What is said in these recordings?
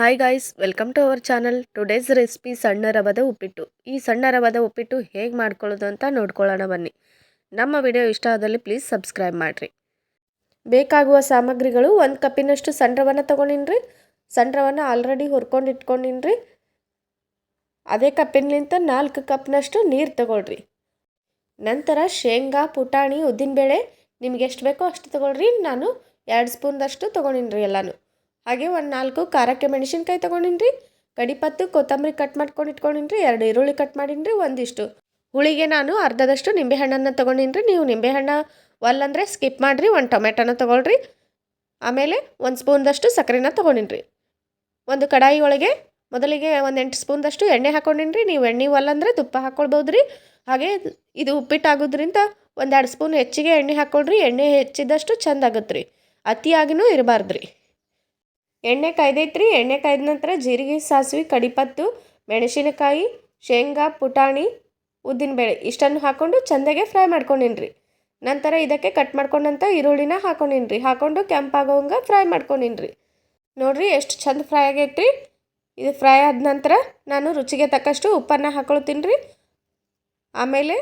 Hi guys welcome to our channel today's recipe ಸಣ್ಣ ರವದ ಉಪ್ಪಿಟ್ಟು. ಈ ಸಣ್ಣ ರವದ ಉಪ್ಪಿಟ್ಟು ಹೇಗೆ ಮಾಡ್ಕೊಳ್ಳೋದು ಅಂತ ನೋಡ್ಕೊಳ್ಳೋಣ ಬನ್ನಿ. ನಮ್ಮ ವಿಡಿಯೋ ಇಷ್ಟ ಆದಲ್ಲಿ ಪ್ಲೀಸ್ ಸಬ್ಸ್ಕ್ರೈಬ್ ಮಾಡಿರಿ. ಬೇಕಾಗುವ ಸಾಮಗ್ರಿಗಳು ಒಂದು ಕಪ್ಪಿನಷ್ಟು ಸಣ್ಣ ರವನ ತೊಗೊಂಡಿನ್ರಿ. ಸಣ್ಣ ರವನ ಆಲ್ರೆಡಿ ಹುರ್ಕೊಂಡು ಇಟ್ಕೊಂಡಿನ್ರಿ. ಅದೇ ಕಪ್ಪಿನಲಿಂತ ನಾಲ್ಕು ಕಪ್ನಷ್ಟು ನೀರು ತಗೊಳ್ರಿ. ನಂತರ ಶೇಂಗಾ, ಪುಟಾಣಿ, ಉದ್ದಿನಬೇಳೆ ನಿಮ್ಗೆ ಎಷ್ಟು ಬೇಕೋ ಅಷ್ಟು ತೊಗೊಳ್ರಿ. ನಾನು ಎರಡು ಸ್ಪೂನ್ದಷ್ಟು ತೊಗೊಂಡಿನ್ರಿ ಎಲ್ಲನೂ. ಹಾಗೆ ಒಂದು ನಾಲ್ಕು ಖಾರಕ್ಕೆ ಮೆಣಸಿನ್ಕಾಯಿ ತೊಗೊಂಡಿನ್ರಿ ಕಡಿಪತ್ತು ಕೊತ್ತಂಬರಿ ಕಟ್ ಮಾಡ್ಕೊಂಡು ಇಟ್ಕೊಂಡಿನ್ರಿ, ಎರಡು ಈರುಳ್ಳಿ ಕಟ್ ಮಾಡಿನ್ರಿ, ಒಂದಿಷ್ಟು ಹುಳಿಗೆ ನಾನು ಅರ್ಧದಷ್ಟು ನಿಂಬೆಹಣ್ಣನ್ನು ತೊಗೊಂಡಿನ್ರಿ. ನೀವು ನಿಂಬೆಹಣ್ಣು ಒಲ್ಲಂದರೆ ಸ್ಕಿಪ್ ಮಾಡಿರಿ, ಒಂದು ಟೊಮೆಟೊನ ತೊಗೊಳ್ರಿ, ಆಮೇಲೆ ಒಂದು ಸ್ಪೂನ್ದಷ್ಟು ಸಕ್ಕರೆನ ತೊಗೊಂಡಿನ್ರಿ. ಒಂದು ಕಡಾಯಿ ಒಳಗೆ ಮೊದಲಿಗೆ ಒಂದು ಎಂಟು ಸ್ಪೂನ್ದಷ್ಟು ಎಣ್ಣೆ ಹಾಕೊಂಡಿನ್ರಿ. ನೀವು ಎಣ್ಣೆ ಒಲ್ಲಂದರೆ ತುಪ್ಪ ಹಾಕ್ಕೊಳ್ಬೋದು ರೀ ಹಾಗೆ ಇದು ಉಪ್ಪಿಟ್ಟು ಆಗೋದ್ರಿಂದ ಒಂದೆರಡು ಸ್ಪೂನ್ ಹೆಚ್ಚಿಗೆ ಎಣ್ಣೆ ಹಾಕ್ಕೊಳ್ರಿ ಎಣ್ಣೆ ಹೆಚ್ಚಿದಷ್ಟು ಚಂದ ಆಗುತ್ತೆ ರೀ ಅತಿಯಾಗಿನೂ ಇರಬಾರ್ದು ರೀ ಎಣ್ಣೆ ಕಾಯ್ದೈತ್ರಿ. ಎಣ್ಣೆ ಕಾಯ್ದ ನಂತರ ಜೀರಿಗೆ, ಸಾಸಿವೆ, ಕಡಿಪತ್ತು, ಮೆಣಸಿನಕಾಯಿ, ಶೇಂಗಾ, ಪುಟಾಣಿ ಉದ್ದಿನಬೇಳೆ ಇಷ್ಟನ್ನು ಹಾಕ್ಕೊಂಡು ಚೆಂದಾಗೆ ಫ್ರೈ ಮಾಡ್ಕೊಂಡಿನ್ರಿ. ನಂತರ ಇದಕ್ಕೆ ಕಟ್ ಮಾಡ್ಕೊಂಡಂಥ ಈರುಳ್ಳಿನ ಹಾಕೊಂಡಿನ್ರಿ. ಹಾಕ್ಕೊಂಡು ಕೆಂಪಾಗೋಂಗೆ ಫ್ರೈ ಮಾಡ್ಕೊಂಡಿನ್ರಿ. ನೋಡಿರಿ ಎಷ್ಟು ಚಂದ ಫ್ರೈ ಆಗೈತ್ರಿ. ಇದು ಫ್ರೈ ಆದ ನಂತರ ನಾನು ರುಚಿಗೆ ತಕ್ಕಷ್ಟು ಉಪ್ಪನ್ನು ಹಾಕೊಳ್ತೀನಿ ರೀ ಆಮೇಲೆ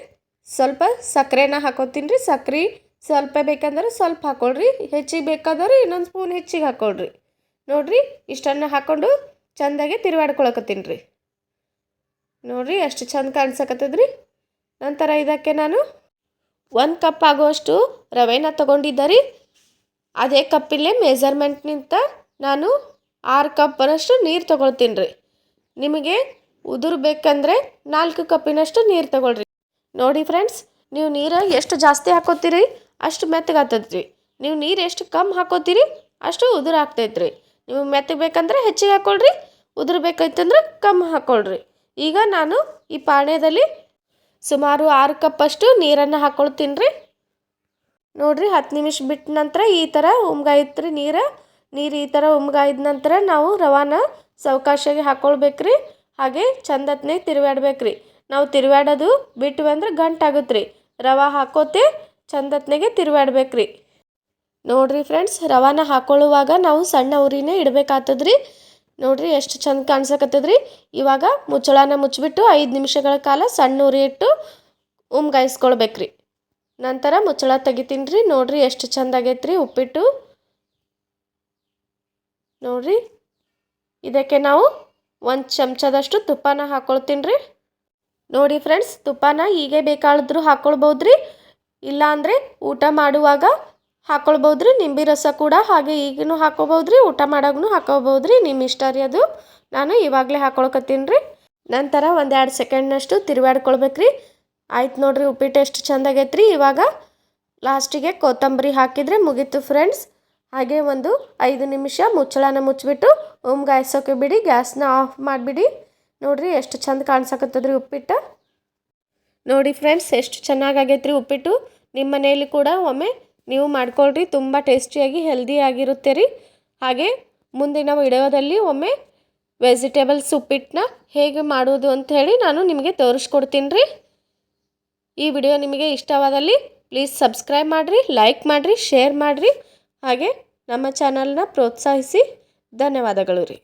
ಸ್ವಲ್ಪ ಸಕ್ಕರೆನ ಹಾಕೋತೀನಿ ರೀ ಸಕ್ರೆ ಸ್ವಲ್ಪ ಬೇಕಂದ್ರೆ ಸ್ವಲ್ಪ ಹಾಕೊಳ್ರಿ. ಹೆಚ್ಚಿಗೆ ಬೇಕಾದ್ರೆ ಇನ್ನೊಂದು ಸ್ಪೂನ್ ಹೆಚ್ಚಿಗೆ ಹಾಕ್ಕೊಳ್ರಿ ನೋಡ್ರಿ, ಇಷ್ಟನ್ನು ಹಾಕ್ಕೊಂಡು ಚೆಂದಾಗೆ ತಿರುವಾಡ್ಕೊಳಕತ್ತೀನಿ ರೀ. ನೋಡ್ರಿ ಎಷ್ಟು ಚಂದ ಕಾಣಿಸಕತ್ತದ್ರಿ. ನಂತರ ಇದಕ್ಕೆ ನಾನು ಒಂದು ಕಪ್ ಆಗುವಷ್ಟು ರವೆನ ತೊಗೊಂಡಿದ್ದೆ ರೀ. ಅದೇ ಕಪ್ಪಿಲ್ಲೇ ಮೆಜರ್ಮೆಂಟ್ನಿಂದ ನಾನು ಆರು ಕಪ್ ಬರೋಷ್ಟು ನೀರು ತೊಗೊಳ್ತೀನಿ ರೀ. ನಿಮಗೆ ಉದುರು ಬೇಕಂದರೆ ನಾಲ್ಕು ಕಪ್ಪಿನಷ್ಟು ನೀರು ತೊಗೊಳ್ರಿ. ನೋಡಿ ಫ್ರೆಂಡ್ಸ್ ನೀವು ನೀರು ಎಷ್ಟು ಜಾಸ್ತಿ ಹಾಕೋತೀರಿ ಅಷ್ಟು ಮೆತ್ತಗಾಗ್ತದ್ರಿ ನೀವು ನೀರು ಎಷ್ಟು ಕಮ್ಮಿ ಹಾಕೋತೀರಿ ಅಷ್ಟು ಉದುರು ಆಗ್ತೈತೆ ರೀ ನೀವು ಮೆತ್ತಗೆ ಬೇಕಂದ್ರೆ ಹೆಚ್ಚಿಗೆ ಹಾಕ್ಕೊಳ್ರಿ ಉದುರು ಬೇಕಾಯ್ತಂದ್ರೆ ಕಮ್ಮಿ ಹಾಕ್ಕೊಳ್ರಿ ಈಗ ನಾನು ಈ ಪಾಣ್ಯದಲ್ಲಿ ಸುಮಾರು ಆರು ಕಪ್ಪಷ್ಟು ನೀರನ್ನು ಹಾಕ್ಕೊಳ್ತೀನಿ ರೀ ನೋಡಿರಿ, ಹತ್ತು ನಿಮಿಷ ಬಿಟ್ಟ ನಂತರ ಈ ಥರ ಉಮ್ಗಾಯಿತ್ರಿ ನೀರು. ನೀರು ಈ ಥರ ಉಮ್ಗಾಯಿದ ನಂತರ ನಾವು ರವಾನ ಸಾವಕಾಶಾಗಿ ಹಾಕ್ಕೊಳ್ಬೇಕ್ರಿ ಹಾಗೆ ಚಂದತ್ನೇ ತಿರುವಾಡ್ಬೇಕು ರೀ ನಾವು ತಿರುವಾಡೋದು ಬಿಟ್ಟು ಅಂದ್ರೆ ಗಂಟಾಗುತ್ತೆ ರೀ ರವೆ ಹಾಕೋತೆ, ಚಂದತ್ನೆಗೆ ತಿರುವಾಡ್ಬೇಕು ರೀ ನೋಡಿರಿ ಫ್ರೆಂಡ್ಸ್ ರವಾನ ಹಾಕೊಳ್ಳುವಾಗ ನಾವು ಸಣ್ಣ ಉರಿನೇ ಇಡಬೇಕಾಗ್ತದ್ರಿ. ನೋಡಿರಿ ಎಷ್ಟು ಚಂದ ಕಾಣಿಸಕತ್ತದ್ರಿ. ಇವಾಗ ಮುಚ್ಚಳನ ಮುಚ್ಚಿಬಿಟ್ಟು ಐದು ನಿಮಿಷಗಳ ಕಾಲ ಸಣ್ಣ ಉರಿ ಇಟ್ಟು ಉಮ್ಗಾಯಿಸ್ಕೊಳ್ಬೇಕ್ರಿ. ನಂತರ ಮುಚ್ಚಳ ತೆಗಿತೀನಿ ರೀ ನೋಡಿರಿ ಎಷ್ಟು ಚಂದ ಆಗೈತ್ರಿ ಉಪ್ಪಿಟ್ಟು. ನೋಡಿರಿ. ಇದಕ್ಕೆ ನಾವು ಒಂದು ಚಮಚದಷ್ಟು ತುಪ್ಪನ ಹಾಕ್ಕೊಳ್ತೀನಿ ನೋಡಿ ಫ್ರೆಂಡ್ಸ್ ತುಪ್ಪನ ಹೀಗೆ ಬೇಕಾದ್ರೂ ಹಾಕ್ಕೊಳ್ಬೋದ್ರಿ ಇಲ್ಲಾಂದರೆ ಊಟ ಮಾಡುವಾಗ ಹಾಕ್ಕೊಳ್ಬೋದು ರೀ ನಿಂಬೆ ರಸ ಕೂಡ ಹಾಗೆ ಈಗಿನೂ ಹಾಕ್ಕೋಬೋದು ರೀ ಊಟ ಮಾಡೋಗೂ ಹಾಕೋಬೋದು ರೀ ನಿಮ್ಮ ಇಷ್ಟ ರೀ ಅದು. ನಾನು ಇವಾಗಲೇ ಹಾಕ್ಕೊಳಕತ್ತೀನಿ ರೀ ನಂತರ ಒಂದು ಎರಡು ಸೆಕೆಂಡ್ನಷ್ಟು ತಿರುವಾಡ್ಕೊಳ್ಬೇಕು ರೀ ಆಯ್ತು ನೋಡಿರಿ ಉಪ್ಪಿಟ್ಟು ಎಷ್ಟು ಚೆಂದಾಗೈತೆ ರೀ ಇವಾಗ. ಲಾಸ್ಟಿಗೆ ಕೊತ್ತಂಬರಿ ಹಾಕಿದರೆ ಮುಗೀತು ಫ್ರೆಂಡ್ಸ್. ಹಾಗೆ ಒಂದು ಐದು ನಿಮಿಷ ಮುಚ್ಚಳನ ಮುಚ್ಚಿಬಿಟ್ಟು ಉಮ್ಗಾಯ್ಸೋಕೆ ಬಿಡಿ, ಗ್ಯಾಸ್ನ ಆಫ್ ಮಾಡಿಬಿಡಿ. ನೋಡಿರಿ ಎಷ್ಟು ಚೆಂದ ಕಾಣಿಸಕತ್ತದ್ರಿ ಉಪ್ಪಿಟ್ಟು. ನೋಡಿ ಫ್ರೆಂಡ್ಸ್, ಎಷ್ಟು ಚೆನ್ನಾಗಾಗೈತೆ ರೀ ಉಪ್ಪಿಟ್ಟು. ನಿಮ್ಮ ಮನೆಯಲ್ಲಿ ಕೂಡ ಒಮ್ಮೆ ನೀವು ಮಾಡ್ಕೊಳ್ರಿ, ತುಂಬ ಟೇಸ್ಟಿಯಾಗಿ, ಹೆಲ್ದಿಯಾಗಿರುತ್ತೆ ರೀ. ಹಾಗೆ ಮುಂದಿನ ವಿಡಿಯೋದಲ್ಲಿ ಒಮ್ಮೆ ವೆಜಿಟೇಬಲ್ ಸೂಪ್ ಇಟ್ಟನ್ನ ಹೇಗೆ ಮಾಡೋದು ಅಂತ ಹೇಳಿ ನಾನು ನಿಮಗೆ ತೋರಿಸ್ಕೊಡ್ತೀನಿ ರೀ. ಈ ವಿಡಿಯೋ ನಿಮಗೆ ಇಷ್ಟವಾದಲ್ಲಿ ಪ್ಲೀಸ್ ಸಬ್ಸ್ಕ್ರೈಬ್ ಮಾಡಿರಿ, ಲೈಕ್ ಮಾಡಿರಿ, ಶೇರ್ ಮಾಡಿರಿ. ಹಾಗೆ ನಮ್ಮ ಚಾನಲ್ನ ಪ್ರೋತ್ಸಾಹಿಸಿ. ಧನ್ಯವಾದಗಳು ರೀ.